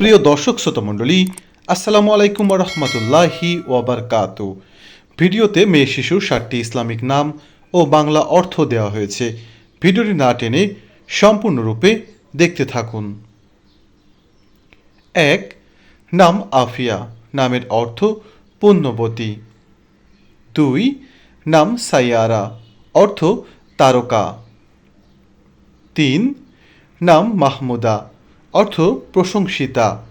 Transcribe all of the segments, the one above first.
প্রিয় দর্শক শ্রোতা মণ্ডলী, আসসালামু আলাইকুম রহমতুল্লাহি ওয়াবারকাত ভিডিওতে মেয়ে শিশুর সাতটি ইসলামিক নাম ও বাংলা অর্থ দেওয়া হয়েছে। ভিডিওটি না টেনে সম্পূর্ণরূপে দেখতে থাকুন। এক, নাম আফিয়া, নামের অর্থ পুণ্যবতী। দুই, নাম সাইয়ারা, অর্থ তারকা। তিন, নাম মাহমুদা অর্থ প্রশংসিতা।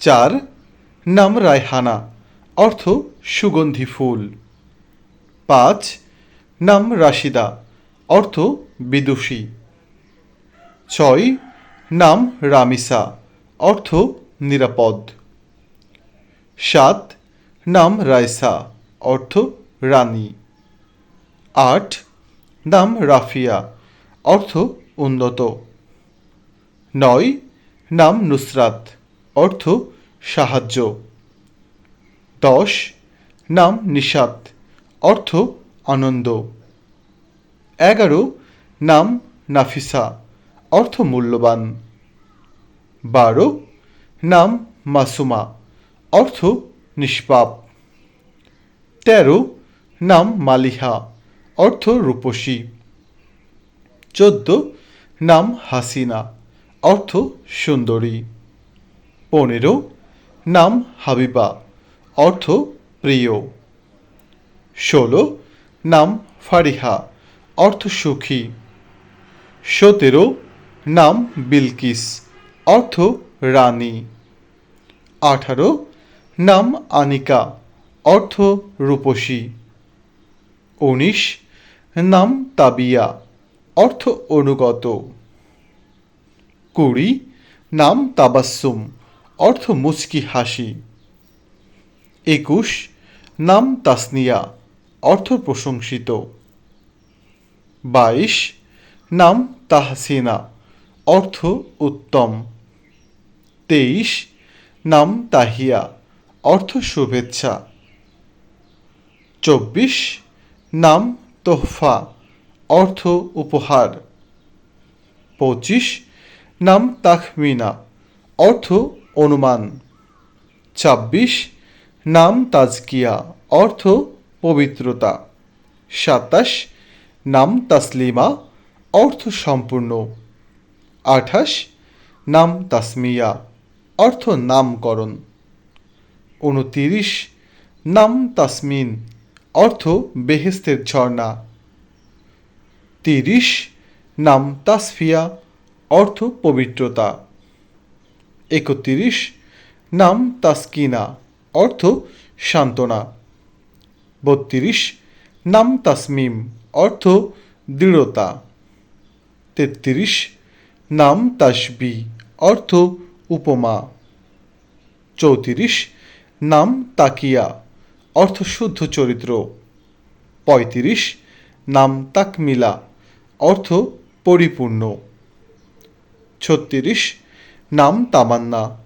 চার, নাম রায়হানা, অর্থ সুগন্ধি ফুল। পাঁচ, নাম রাশিদা, অর্থ বিদুষী। ছয়, নাম রামিসা, অর্থ নিরাপদ। সাত, নাম রাইসা অর্থ রানী। আট, নাম রাফিয়া, অর্থ উন্নত। নয়, নাম নুসরাত, অর্থ সাহায্য। দশ, নাম নিষাদ অর্থ আনন্দ। এগারো, নাম নাফিসা, অর্থ মূল্যবান। বারো, নাম মাসুমা, অর্থ নিষ্পাপ। তেরো, নাম মালিহা, অর্থ রূপসী। চোদ্দ, নাম হাসিনা অর্থ সুন্দরী। পনেরো, নাম হাবিবা, অর্থ প্রিয়। ষোলো, নাম ফারিহা, অর্থ সুখী। সতেরো, নাম বিলকিস, অর্থ রানী। আঠারো, নাম আনিকা, অর্থ রূপসী। উনিশ, নাম তাবিয়া, অর্থ অনুগত। কুড়ি, নাম তাবাসুম অর্থ মুচকি হাসি। একুশ, নাম তাসনিয়া, অর্থ প্রশংসিত। বাইশ, নাম তাহসিনা, অর্থ উত্তম। তেইশ, নাম তাহিয়া, অর্থ শুভেচ্ছা। চব্বিশ, নাম তোহফা, অর্থ উপহার। পঁচিশ নাম তাখমিনা অর্থ অনুমান। ছাব্বিশ, নাম তাজকিয়া, অর্থ পবিত্রতা। সাতাশ, নাম তাসলিমা, অর্থ সম্পূর্ণ। আঠাশ, নাম তাসমিয়া, অর্থ নামকরণ। উনতিরিশ নাম তাসমিন, অর্থ বেহেস্তের ঝর্ণা। তিরিশ, নাম তাসফিয়া অর্থ পবিত্রতা। একত্রিশ, নাম তাসকিনা, অর্থ সান্ত্বনা। বত্রিশ, নাম তাসমিম, অর্থ দৃঢ়তা। তেত্রিশ, নাম তাসবি, অর্থ উপমা। চৌত্রিশ, নাম তাকিয়া, অর্থ শুদ্ধ চরিত্র। পঁয়ত্রিশ, নাম তাকমিলা, অর্থ পরিপূর্ণ। ছত্রিশ, নাম তামান্না,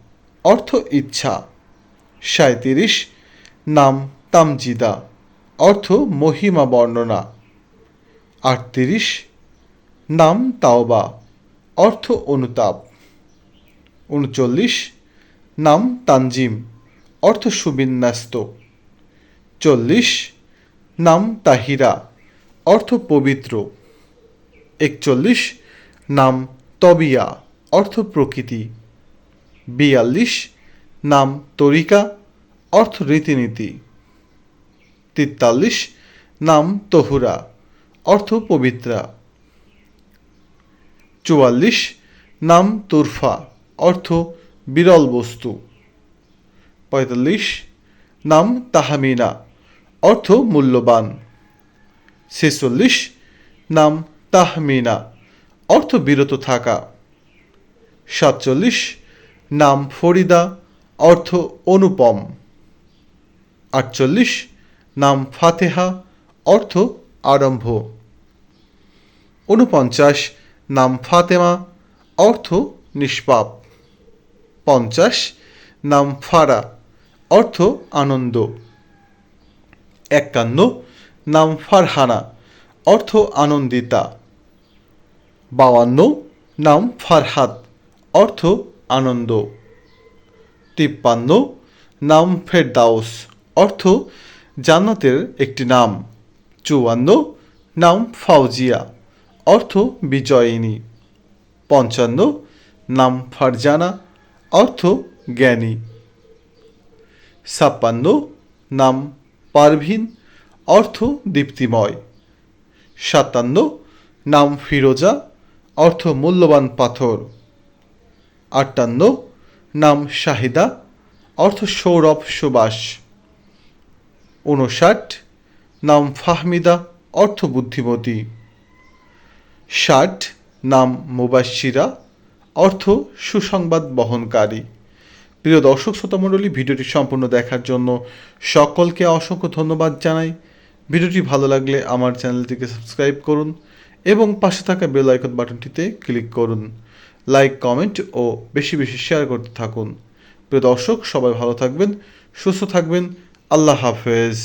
অর্থ ইচ্ছা। সাঁত্রিশ নাম তামজিদা, অর্থ মহিমা বর্ণনা। আটত্রিশ, নাম তাওবা, অর্থ অনুতাপ। উনচল্লিশ, নাম তানজিম, অর্থ সুবিন্যস্ত। চল্লিশ, নাম তাহিরা, অর্থ পবিত্র। একচল্লিশ, নাম তবিয়া। অর্থ প্রকৃতি। বিয়াল্লিশ, নাম তরিকা, অর্থ রীতিনীতি। তেতাল্লিশ, নাম তহুরা, অর্থ পবিত্রা। চুয়াল্লিশ, নাম তুরফা, অর্থ বিরল বস্তু। পঁয়তাল্লিশ, নাম তাহামিনা, অর্থ মূল্যবান। ছেচল্লিশ, নাম তাহমিনা, অর্থ বিরত থাকা। সাতচল্লিশ, নাম ফরিদা, অর্থ অনুপম। আটচল্লিশ, নাম ফাতেহা, অর্থ আরম্ভ। ঊনপঞ্চাশ, নাম ফাতেমা, অর্থ নিষ্পাপ। পঞ্চাশ, নাম ফারা, অর্থ আনন্দ। একান্ন, নাম ফারহানা, অর্থ আনন্দিতা। বাউান্ন, নাম ফারহাদ অর্থ আনন্দ। তিপ্পান্ন, নাম ফেরদাউস, অর্থ জান্নাতের একটি নাম। চুয়ান্ন, নাম ফাউজিয়া, অর্থ বিজয়িনী। পঞ্চান্ন, নাম ফারজানা, অর্থ জ্ঞানী। ছাপ্পান্ন, নাম পারভিন, অর্থ দীপ্তিময়। সাতান্ন, নাম ফিরোজা, অর্থ মূল্যবান পাথর। আটান্ন, নাম শাহিদা, অর্থ সৌরভ সুবাস উনষাট, নাম ফাহমিদা, অর্থ বুদ্ধিমতী। ষাট, নাম মুবাশিরা অর্থ সুসংবাদ বহনকারী। প্রিয় দর্শক শ্রোতামণ্ডলী ভিডিওটি সম্পূর্ণ দেখার জন্য সকলকে অসংখ্য ধন্যবাদ জানাই। ভিডিওটি ভালো লাগলে আমার চ্যানেলটিকে সাবস্ক্রাইব করুন এবং পাশে থাকা বেল আইকন বাটনটিতে ক্লিক করুন। লাইক কমেন্ট ও বেশি বেশি শেয়ার করতে থাকুন। প্রিয় দর্শক, সবাই ভালো থাকবেন, সুস্থ থাকবেন। আল্লাহ হাফেজ।